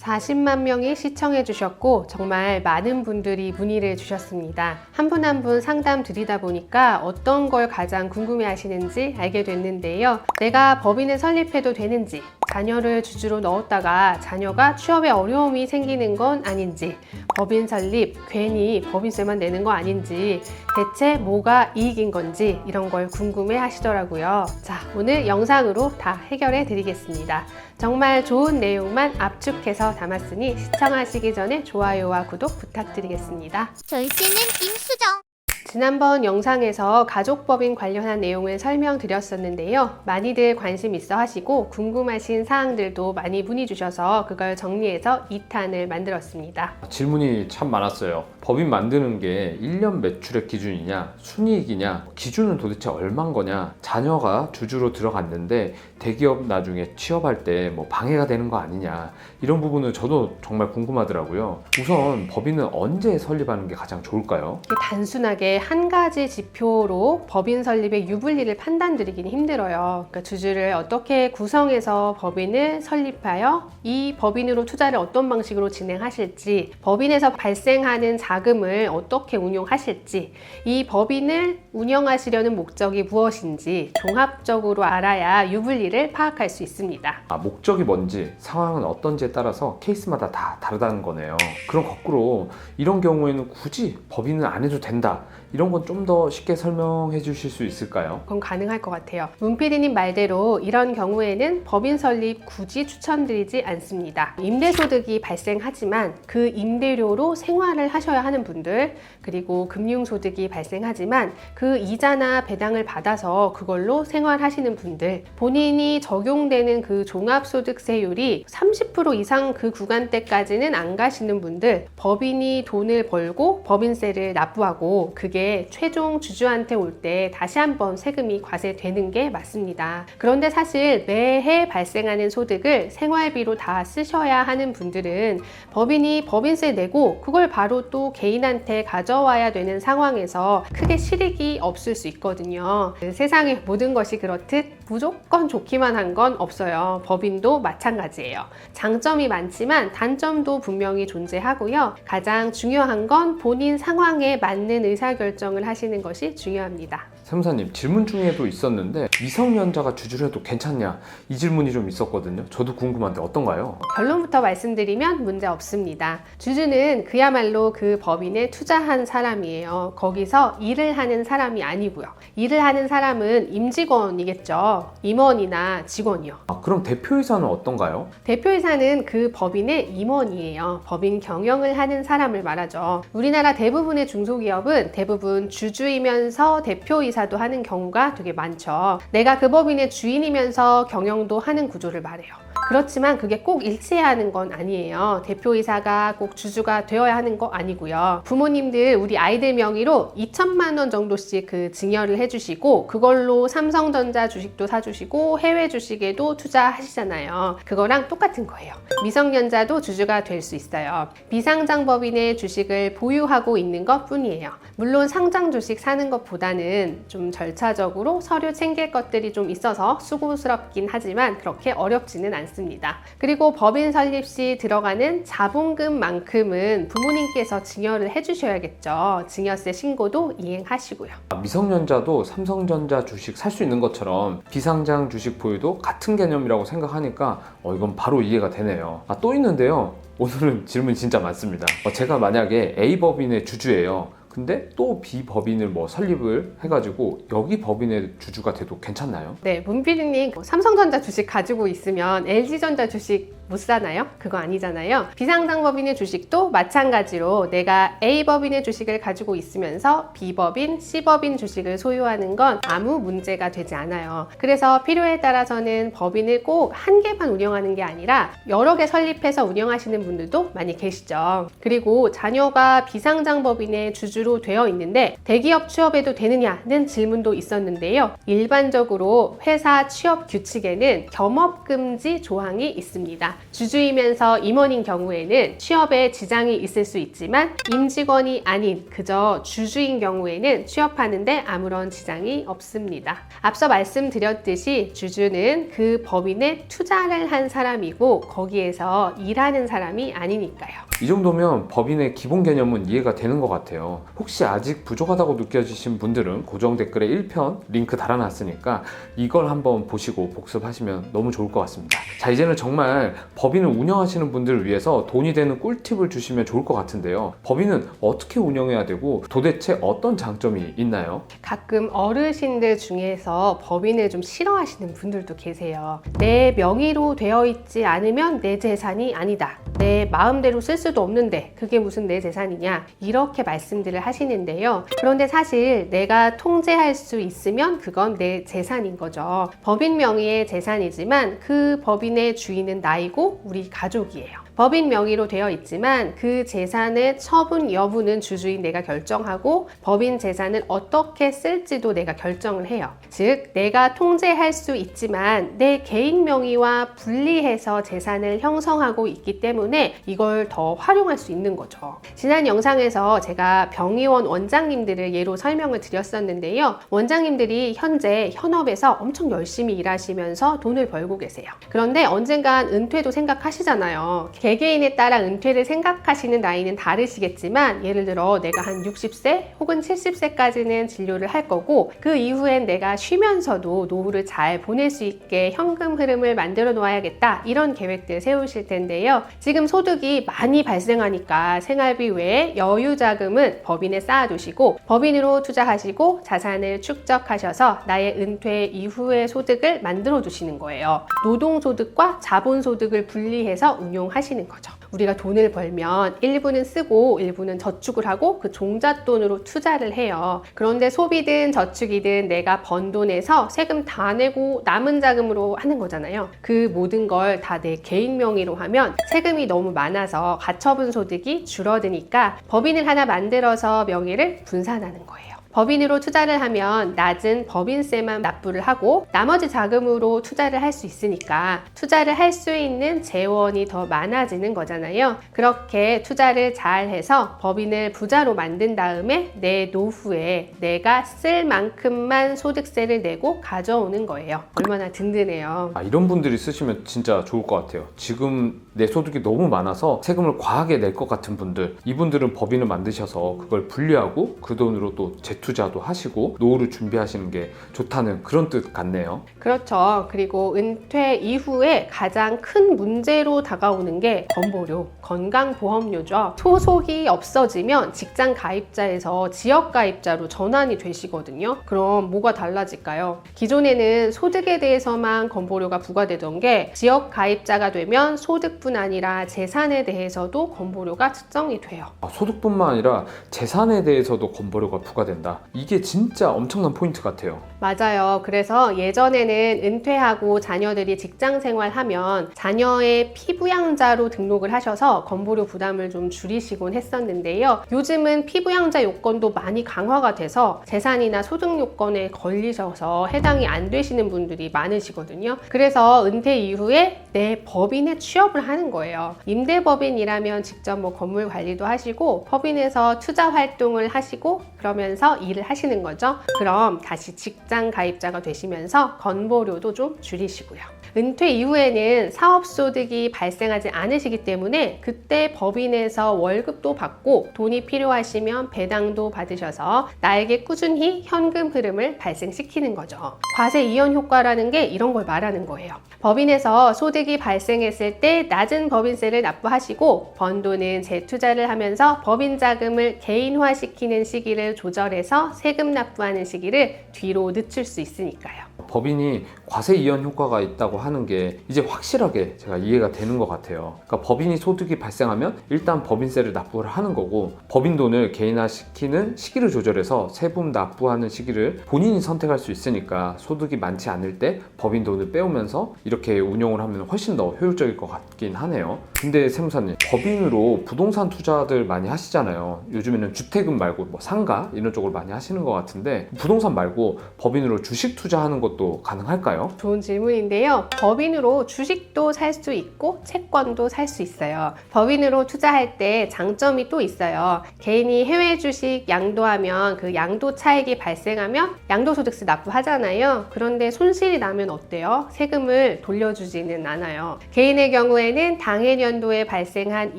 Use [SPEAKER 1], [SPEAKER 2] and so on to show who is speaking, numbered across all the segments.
[SPEAKER 1] 40만 명이 시청해 주셨고 정말 많은 분들이 문의를 주셨습니다. 한 분 한 분 상담 드리다 보니까 어떤 걸 가장 궁금해 하시는지 알게 됐는데요. 내가 법인을 설립해도 되는지, 자녀를 주주로 넣었다가 자녀가 취업에 어려움이 생기는 건 아닌지, 법인 설립 괜히 법인세만 내는 거 아닌지, 대체 뭐가 이익인 건지 이런 걸 궁금해 하시더라고요. 자, 오늘 영상으로 다 해결해 드리겠습니다. 정말 좋은 내용만 압축해서 담았으니 시청하시기 전에 좋아요와 구독 부탁드리겠습니다.
[SPEAKER 2] 절씨는 임수정.
[SPEAKER 1] 지난번 영상에서 가족법인 관련한 내용을 설명드렸었는데요. 많이들 관심 있어 하시고 궁금하신 사항들도 많이 문의 주셔서 그걸 정리해서 2탄을 만들었습니다.
[SPEAKER 3] 질문이 참 많았어요. 법인 만드는 게 1년 매출액 기준이냐, 순이익이냐, 기준은 도대체 얼만 거냐, 자녀가 주주로 들어갔는데 대기업 나중에 취업할 때 뭐 방해가 되는 거 아니냐, 이런 부분은 저도 정말 궁금하더라고요. 우선 법인은 언제 설립하는 게 가장 좋을까요?
[SPEAKER 1] 단순하게 한 가지 지표로 법인 설립의 유불리를 판단드리기는 힘들어요. 그러니까 주주를 어떻게 구성해서 법인을 설립하여 이 법인으로 투자를 어떤 방식으로 진행하실지, 법인에서 발생하는 자금을 어떻게 운용하실지, 이 법인을 운영하시려는 목적이 무엇인지 종합적으로 알아야 유불리 를 파악할 수 있습니다.
[SPEAKER 3] 아, 목적이 뭔지, 상황은 어떤지에 따라서 케이스마다 다 다르다는 거네요. 그럼 거꾸로 이런 경우에는 굳이 법인은 안 해도 된다. 이런 건 좀 더 쉽게 설명해 주실 수 있을까요?
[SPEAKER 1] 그건 가능할 것 같아요. 문피디님 말대로 이런 경우에는 법인 설립 굳이 추천드리지 않습니다. 임대소득이 발생하지만 그 임대료로 생활을 하셔야 하는 분들, 그리고 금융소득이 발생하지만 그 이자나 배당을 받아서 그걸로 생활하시는 분들, 본인이 적용되는 그 종합소득세율이 30% 이상 그 구간대까지는 안 가시는 분들, 법인이 돈을 벌고 법인세를 납부하고 그게 최종 주주한테 올 때 다시 한번 세금이 과세되는 게 맞습니다. 그런데 사실 매해 발생하는 소득을 생활비로 다 쓰셔야 하는 분들은 법인이 법인세 내고 그걸 바로 또 개인한테 가져와야 되는 상황에서 크게 실익이 없을 수 있거든요. 그 세상의 모든 것이 그렇듯 무조건 좋기만 한 건 없어요. 법인도 마찬가지예요. 장점이 많지만 단점도 분명히 존재하고요. 가장 중요한 건 본인 상황에 맞는 의사결정 을 하시는 것이 중요합니다.
[SPEAKER 3] 세무사님 질문 중에도 있었는데 미성년자가 주주를 해도 괜찮냐 이 질문이 좀 있었거든요 저도 궁금한데 어떤가요?
[SPEAKER 1] 결론부터 말씀드리면 문제 없습니다. 주주는 그야말로 그 법인에 투자한 사람이에요. 거기서 일을 하는 사람이 아니고요. 일을 하는 사람은 임직원이겠죠. 임원이나 직원이요.
[SPEAKER 3] 아, 그럼 대표이사는 어떤가요?
[SPEAKER 1] 대표이사는 그 법인의 임원이에요. 법인 경영을 하는 사람을 말하죠. 우리나라 대부분의 중소기업은 대부분 주주이면서 대표이사 도 하는 경우가 되게 많죠. 내가 그 법인의 주인이면서 경영도 하는 구조를 말해요. 그렇지만 그게 꼭 일치해야 하는 건 아니에요. 대표이사가 꼭 주주가 되어야 하는 거 아니고요. 부모님들 우리 아이들 명의로 2천만 원 정도씩 그 증여를 해주시고 그걸로 삼성전자 주식도 사주시고 해외 주식에도 투자하시잖아요. 그거랑 똑같은 거예요. 미성년자도 주주가 될 수 있어요. 비상장 법인의 주식을 보유하고 있는 것 뿐이에요. 물론 상장 주식 사는 것보다는 좀 절차적으로 서류 챙길 것들이 좀 있어서 수고스럽긴 하지만 그렇게 어렵지는 않습니다. 그리고 법인 설립 시 들어가는 자본금만큼은 부모님께서 증여를 해주셔야겠죠. 증여세 신고도 이행하시고요.
[SPEAKER 3] 아, 미성년자도 삼성전자 주식 살 수 있는 것처럼 비상장 주식 보유도 같은 개념이라고 생각하니까 어, 이건 바로 이해가 되네요 아, 또 있는데요 오늘은 질문 진짜 많습니다 어, 제가 만약에 A법인의 주주예요 근데 또 B법인을 뭐 설립을 해가지고 여기 법인의 주주가 돼도 괜찮나요?
[SPEAKER 1] 네, 문피디님 삼성전자 주식 가지고 있으면 LG전자 주식 못 사나요? 그거 아니잖아요. 비상장법인의 주식도 마찬가지로 내가 A법인의 주식을 가지고 있으면서 B법인, C법인 주식을 소유하는 건 아무 문제가 되지 않아요. 그래서 필요에 따라서는 법인을 꼭 한 개만 운영하는 게 아니라 여러 개 설립해서 운영하시는 분들도 많이 계시죠. 그리고 자녀가 비상장법인의 주주로 되어 있는데 대기업 취업해도 되느냐는 질문도 있었는데요. 일반적으로 회사 취업 규칙에는 겸업금지 조항이 있습니다. 주주이면서 임원인 경우에는 취업에 지장이 있을 수 있지만 임직원이 아닌 그저 주주인 경우에는 취업하는데 아무런 지장이 없습니다. 앞서 말씀드렸듯이 주주는 그 법인에 투자를 한 사람이고 거기에서 일하는 사람이 아니니까요.
[SPEAKER 3] 이 정도면 법인의 기본 개념은 이해가 되는 것 같아요. 혹시 아직 부족하다고 느껴지신 분들은 고정 댓글에 1편 링크 달아놨으니까 이걸 한번 보시고 복습하시면 너무 좋을 것 같습니다. 자, 이제는 정말 법인을 운영하시는 분들을 위해서 돈이 되는 꿀팁을 주시면 좋을 것 같은데요. 법인은 어떻게 운영해야 되고 도대체 어떤 장점이 있나요?
[SPEAKER 1] 가끔 어르신들 중에서 법인을 좀 싫어하시는 분들도 계세요. 내 명의로 되어 있지 않으면 내 재산이 아니다. 내 마음대로 쓸 수도 없는데 그게 무슨 내 재산이냐. 이렇게 말씀들을 하시는데요. 그런데 사실 내가 통제할 수 있으면 그건 내 재산인 거죠. 법인 명의의 재산이지만 그 법인의 주인은 나이고 우리 가족이에요. 법인 명의로 되어 있지만 그 재산의 처분 여부는 주주인 내가 결정하고 법인 재산을 어떻게 쓸지도 내가 결정을 해요. 즉, 내가 통제할 수 있지만 내 개인 명의와 분리해서 재산을 형성하고 있기 때문에 이걸 더 활용할 수 있는 거죠. 지난 영상에서 제가 병의원 원장님들을 예로 설명을 드렸었는데요. 원장님들이 현재 현업에서 엄청 열심히 일하시면서 돈을 벌고 계세요. 그런데 언젠간 은퇴도 생각하시잖아요. 개개인에 따라 은퇴를 생각하시는 나이는 다르시겠지만 예를 들어 내가 한 60세 혹은 70세까지는 진료를 할 거고 그 이후엔 내가 쉬면서도 노후를 잘 보낼 수 있게 현금 흐름을 만들어 놓아야겠다 이런 계획들 세우실 텐데요. 지금 소득이 많이 발생하니까 생활비 외에 여유 자금은 법인에 쌓아두시고 법인으로 투자하시고 자산을 축적하셔서 나의 은퇴 이후의 소득을 만들어 두시는 거예요. 노동소득과 자본소득을 분리해서 운용하시는 거죠. 우리가 돈을 벌면 일부는 쓰고 일부는 저축을 하고 그 종잣돈으로 투자를 해요. 그런데 소비든 저축이든 내가 번 돈에서 세금 다 내고 남은 자금으로 하는 거잖아요. 그 모든 걸 다 내 개인 명의로 하면 세금이 너무 많아서 가처분 소득이 줄어드니까 법인을 하나 만들어서 명의를 분산하는 거예요. 법인으로 투자를 하면 낮은 법인세만 납부를 하고 나머지 자금으로 투자를 할 수 있으니까 투자를 할 수 있는 재원이 더 많아지는 거잖아요. 그렇게 투자를 잘 해서 법인을 부자로 만든 다음에 내 노후에 내가 쓸 만큼만 소득세를 내고 가져오는 거예요. 얼마나 든든해요.
[SPEAKER 3] 아, 이런 분들이 쓰시면 진짜 좋을 것 같아요. 지금 내 소득이 너무 많아서 세금을 과하게 낼 것 같은 분들, 이분들은 법인을 만드셔서 그걸 분리하고 그 돈으로 또 재투자도 하시고 노후를 준비하시는 게 좋다는 그런 뜻 같네요.
[SPEAKER 1] 그렇죠. 그리고 은퇴 이후에 가장 큰 문제로 다가오는 게 건보료, 건강보험료죠. 소속이 없어지면 직장 가입자에서 지역 가입자로 전환이 되시거든요. 그럼 뭐가 달라질까요? 기존에는 소득에 대해서만 건보료가 부과되던 게 지역 가입자가 되면 소득뿐 아니라 재산에 대해서도 건보료가 측정이 돼요.
[SPEAKER 3] 아, 소득뿐만 아니라 재산에 대해서도 건보료가 부과된다. 이게 진짜 엄청난 포인트 같아요.
[SPEAKER 1] 맞아요. 그래서 예전에는 은퇴하고 자녀들이 직장 생활하면 자녀의 피부양자로 등록을 하셔서 건보료 부담을 좀 줄이시곤 했었는데요. 요즘은 피부양자 요건도 많이 강화가 돼서 재산이나 소득 요건에 걸리셔서 해당이 안 되시는 분들이 많으시거든요. 그래서 은퇴 이후에 내 법인에 취업을 하는 거예요. 임대법인이라면 직접 뭐 건물 관리도 하시고 법인에서 투자 활동을 하시고 그러면서 일을 하시는 거죠. 그럼 다시 직장 가입자가 되시면서 건보료도 좀 줄이시고요. 은퇴 이후에는 사업소득이 발생하지 않으시기 때문에 그때 법인에서 월급도 받고 돈이 필요하시면 배당도 받으셔서 나에게 꾸준히 현금 흐름을 발생시키는 거죠. 과세 이연 효과라는 게 이런 걸 말하는 거예요. 법인에서 소득이 발생했을 때 낮은 법인세를 납부하시고 번 돈은 재투자를 하면서 법인 자금을 개인화시키는 시기를 조절해서 세금 납부하는 시기를 뒤로 늦출 수 있으니까요.
[SPEAKER 3] 법인이 과세 이연 효과가 있다고 하는 게 이제 확실하게 제가 이해가 되는 것 같아요. 그러니까 법인이 소득이 발생하면 일단 법인세를 납부를 하는 거고 법인 돈을 개인화시키는 시기를 조절해서 세금 납부하는 시기를 본인이 선택할 수 있으니까 소득이 많지 않을 때 법인 돈을 빼오면서 이렇게 운용을 하면 훨씬 더 효율적일 것 같긴 하네요. 근데 세무사님 법인으로 부동산 투자들 많이 하시잖아요. 요즘에는 주택은 말고 뭐 상가 이런 쪽을 많이 하시는 것 같은데 부동산 말고 법인으로 주식 투자하는 것도 가능할까요?
[SPEAKER 1] 좋은 질문인데요. 법인으로 주식도 살 수 있고 채권도 살 수 있어요. 법인으로 투자할 때 장점이 또 있어요. 개인이 해외 주식 양도하면 그 양도 차익이 발생하면 양도소득세 납부하잖아요. 그런데 손실이 나면 어때요? 세금을 돌려주지는 않아요. 개인의 경우에는 당해 연도에 발생한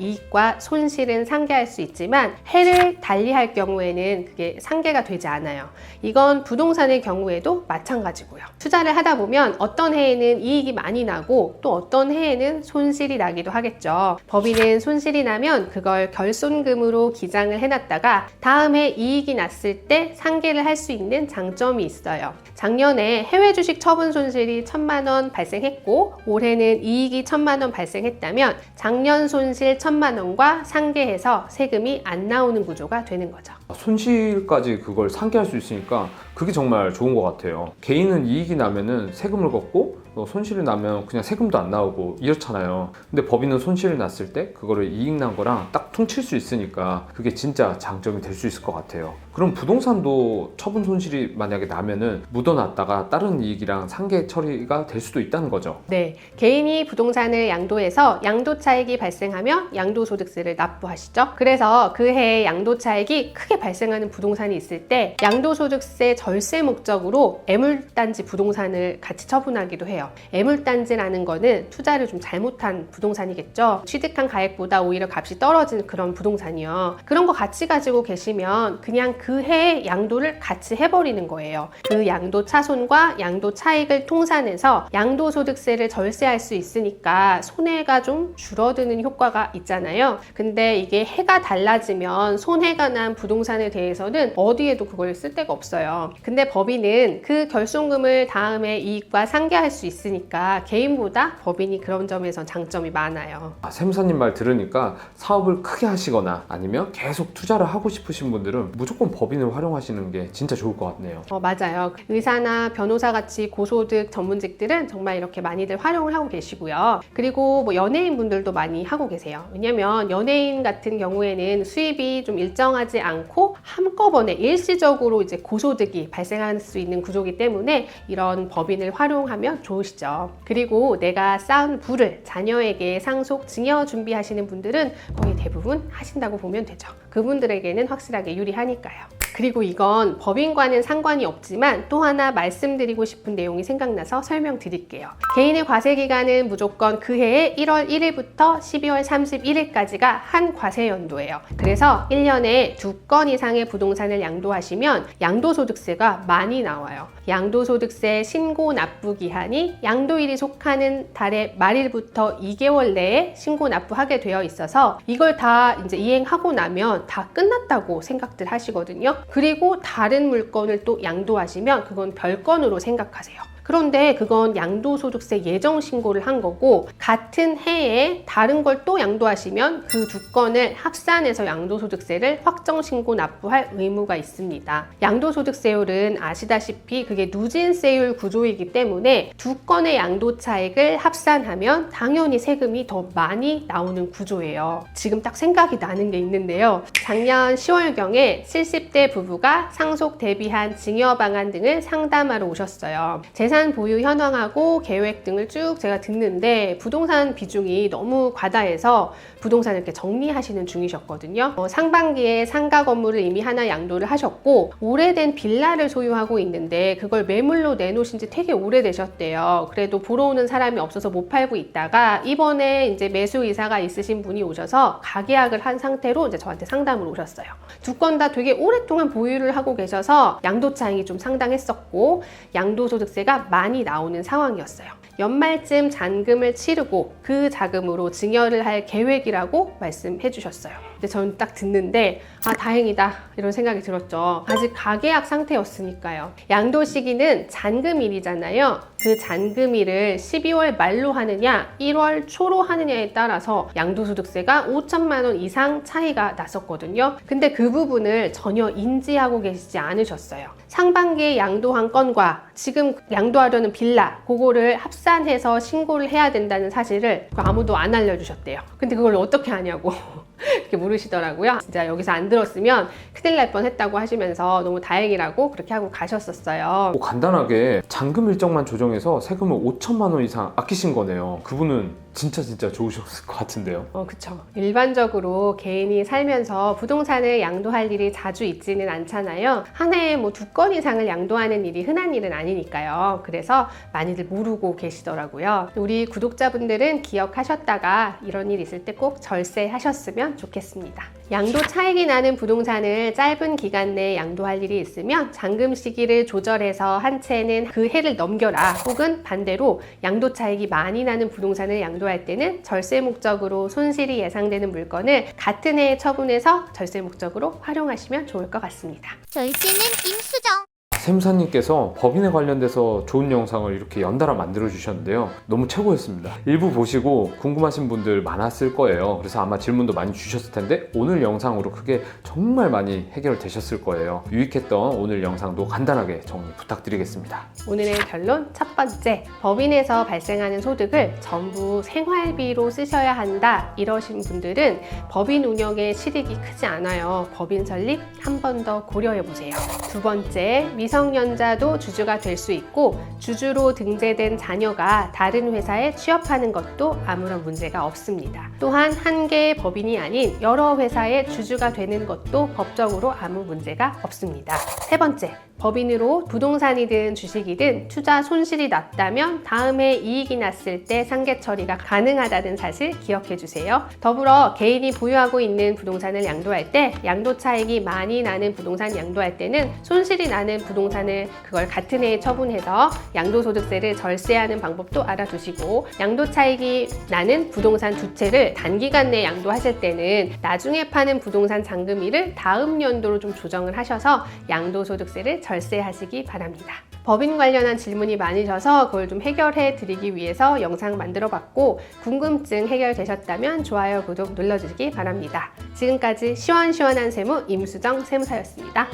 [SPEAKER 1] 이익과 손실은 상계할 수 있지만 해를 달리할 경우에는 그게 상계가 되지 않아요. 이건 부동산의 경우에도 마찬가지고요. 투자를 하다 보면 어떤 해에는 이익 이 많이 나고 또 어떤 해에는 손실이 나기도 하겠죠. 법인은 손실이 나면 그걸 결손금으로 기장을 해놨다가 다음 해 이익이 났을 때 상계를 할 수 있는 장점이 있어요. 작년에 해외 주식 처분 손실이 천만 원 발생했고 올해는 이익이 천만 원 발생했다면 작년 손실 천만 원과 상계해서 세금이 안 나오는 구조가 되는 거죠.
[SPEAKER 3] 손실까지 그걸 상계할 수 있으니까 그게 정말 좋은 것 같아요. 개인은 이익이 나면은 세금을 걷고 또 손실이 나면 그냥 세금도 안 나오고 이렇잖아요. 근데 법인은 손실이 났을 때 그거를 이익 난 거랑 딱 퉁칠 수 있으니까 그게 진짜 장점이 될 수 있을 것 같아요. 그럼 부동산도 처분 손실이 만약에 나면은 묻어놨다가 다른 이익이랑 상계 처리가 될 수도 있다는 거죠.
[SPEAKER 1] 네, 개인이 부동산을 양도해서 양도 차익이 발생하면 양도 소득세를 납부하시죠. 그래서 그 해에 양도 차익이 크게 발생하는 부동산이 있을 때 양도 소득세 절세 목적으로 애물단지 부동산을 같이 처분하기도 해요. 애물단지라는 거는 투자를 좀 잘못한 부동산이겠죠. 취득한 가액보다 오히려 값이 떨어진 그런 부동산이요. 그런 거 같이 가지고 계시면 그냥 그 해에 양도를 같이 해버리는 거예요. 그 양도 차손과 양도 차익을 통산해서 양도 소득세를 절세할 수 있으니까 손해가 좀 줄어드는 효과가 있잖아요. 근데 이게 해가 달라지면 손해가 난 부동산에 대해서는 어디에도 그걸 쓸 데가 없어요. 근데 법인은 그 결손금을 다음에 이익과 상계할 수 있 으니까 개인보다 법인이 그런 점에서 장점이 많아요.
[SPEAKER 3] 아, 샘사님 말 들으니까 사업을 크게 하시거나 아니면 계속 투자를 하고 싶으신 분들은 무조건 법인을 활용하시는 게 진짜 좋을 것 같네요.
[SPEAKER 1] 어, 맞아요. 의사나 변호사 같이 고소득 전문직들은 정말 이렇게 많이들 활용을 하고 계시고요. 그리고 뭐 연예인 분들도 많이 하고 계세요. 왜냐면 연예인 같은 경우에는 수입이 좀 일정하지 않고 한꺼번에 일시적으로 이제 고소득이 발생할 수 있는 구조기 때문에 이런 법인을 활용하면 좋 으시죠. 그리고 내가 쌓은 부를 자녀에게 상속 증여 준비하시는 분들은 거의 대부분 하신다고 보면 되죠. 그분들에게는 확실하게 유리하니까요. 그리고 이건 법인과는 상관이 없지만 또 하나 말씀드리고 싶은 내용이 생각나서 설명드릴게요. 개인의 과세 기간은 무조건 그 해의 1월 1일부터 12월 31일까지가 한 과세 연도예요. 그래서 1년에 두 건 이상의 부동산을 양도하시면 양도소득세가 많이 나와요. 양도소득세 신고 납부 기한이 양도일이 속하는 달의 말일부터 2개월 내에 신고 납부하게 되어 있어서 이걸 다 이제 이행하고 나면 다 끝났다고 생각들 하시거든요. 그리고 다른 물건을 또 양도하시면 그건 별건으로 생각하세요. 그런데 그건 양도소득세 예정 신고를 한 거고 같은 해에 다른 걸 또 양도하시면 그 두 건을 합산해서 양도소득세를 확정 신고 납부할 의무가 있습니다. 양도소득세율은 아시다시피 그게 누진세율 구조이기 때문에 두 건의 양도 차익을 합산하면 당연히 세금이 더 많이 나오는 구조예요. 지금 딱 생각이 나는 게 있는데요. 작년 10월경에 70대 부부가 상속 대비한 증여 방안 등을 상담하러 오셨어요. 재산 보유 현황하고 계획 등을 쭉 제가 듣는데 부동산 비중이 너무 과다해서 부동산을 이렇게 정리하시는 중이셨거든요. 어, 상반기에 상가 건물을 이미 하나 양도를 하셨고 오래된 빌라를 소유하고 있는데 그걸 매물로 내놓으신 지 되게 오래되셨대요. 그래도 보러 오는 사람이 없어서 못 팔고 있다가 이번에 이제 매수 의사가 있으신 분이 오셔서 가계약을 한 상태로 이제 저한테 상담을 오셨어요. 두 건 다 되게 오랫동안 보유를 하고 계셔서 양도 차익이 좀 상당했었고 양도소득세가 많이 나오는 상황이었어요. 연말쯤 잔금을 치르고 그 자금으로 증여를 할 계획이라고 말씀해 주셨어요. 근데 저는 딱 듣는데 아 다행이다 이런 생각이 들었죠. 아직 가계약 상태였으니까요. 양도 시기는 잔금일이잖아요. 그 잔금일을 12월 말로 하느냐 1월 초로 하느냐에 따라서 양도소득세가 5천만 원 이상 차이가 났었거든요. 근데 그 부분을 전혀 인지하고 계시지 않으셨어요. 상반기에 양도한 건과 지금 양도하려는 빌라 그거를 합산해서 신고를 해야 된다는 사실을 아무도 안 알려주셨대요. 근데 그걸 어떻게 하냐고 이렇게 물으 모르시더라고요. 진짜 여기서 안 들었으면 큰일 날 뻔했다고 하시면서 너무 다행이라고 그렇게 하고 가셨었어요.
[SPEAKER 3] 뭐 간단하게 잔금 일정만 조정 해서 세금을 5천만 원 이상 아끼신 거네요. 그분은 진짜 진짜 좋으셨을 것 같은데요.
[SPEAKER 1] 어, 그쵸. 일반적으로 개인이 살면서 부동산을 양도할 일이 자주 있지는 않잖아요. 한 해에 뭐 두 건 이상을 양도하는 일이 흔한 일은 아니니까요. 그래서 많이들 모르고 계시더라고요. 우리 구독자분들은 기억하셨다가 이런 일 있을 때 꼭 절세하셨으면 좋겠습니다. 양도 차익이 나는 부동산을 짧은 기간 내에 양도할 일이 있으면 잔금 시기를 조절해서 한 채는 그 해를 넘겨라 혹은 반대로 양도 차익이 많이 나는 부동산을 양도 할 때는 절세 목적으로 손실이 예상되는 물건을 같은 해에 처분해서 절세 목적으로 활용하시면 좋을 것 같습니다.
[SPEAKER 2] 절세는 임수정.
[SPEAKER 3] 샘사님께서 법인에 관련돼서 좋은 영상을 이렇게 연달아 만들어 주셨는데요. 너무 최고였습니다. 일부 보시고 궁금하신 분들 많았을 거예요. 그래서 아마 질문도 많이 주셨을 텐데 오늘 영상으로 그게 정말 많이 해결되셨을 거예요. 유익했던 오늘 영상도 간단하게 정리 부탁드리겠습니다.
[SPEAKER 1] 오늘의 결론 첫 번째, 법인에서 발생하는 소득을 전부 생활비로 쓰셔야 한다 이러신 분들은 법인 운영의 실익이 크지 않아요. 법인 설립 한 번 더 고려해 보세요. 두 번째, 미 성년자도 주주가 될 수 있고 주주로 등재된 자녀가 다른 회사에 취업하는 것도 아무런 문제가 없습니다. 또한 한 개의 법인이 아닌 여러 회사의 주주가 되는 것도 법적으로 아무 문제가 없습니다. 세 번째, 법인으로 부동산이든 주식이든 투자 손실이 났다면 다음에 이익이 났을 때 상계 처리가 가능하다는 사실 기억해 주세요. 더불어 개인이 보유하고 있는 부동산을 양도할 때 양도 차익이 많이 나는 부동산 양도할 때는 손실이 나는 부동산을 그걸 같은 해에 처분해서 양도소득세를 절세하는 방법도 알아두시고 양도 차익이 나는 부동산 두 채를 단기간 내에 양도하실 때는 나중에 파는 부동산 잔금일을 다음 연도로 좀 조정을 하셔서 양도소득세를 절세하시기 바랍니다. 법인 관련한 질문이 많으셔서 그걸 좀 해결해 드리기 위해서 영상 만들어 봤고 궁금증 해결되셨다면 좋아요, 구독 눌러주시기 바랍니다. 지금까지 시원시원한 세무 임수정 세무사였습니다.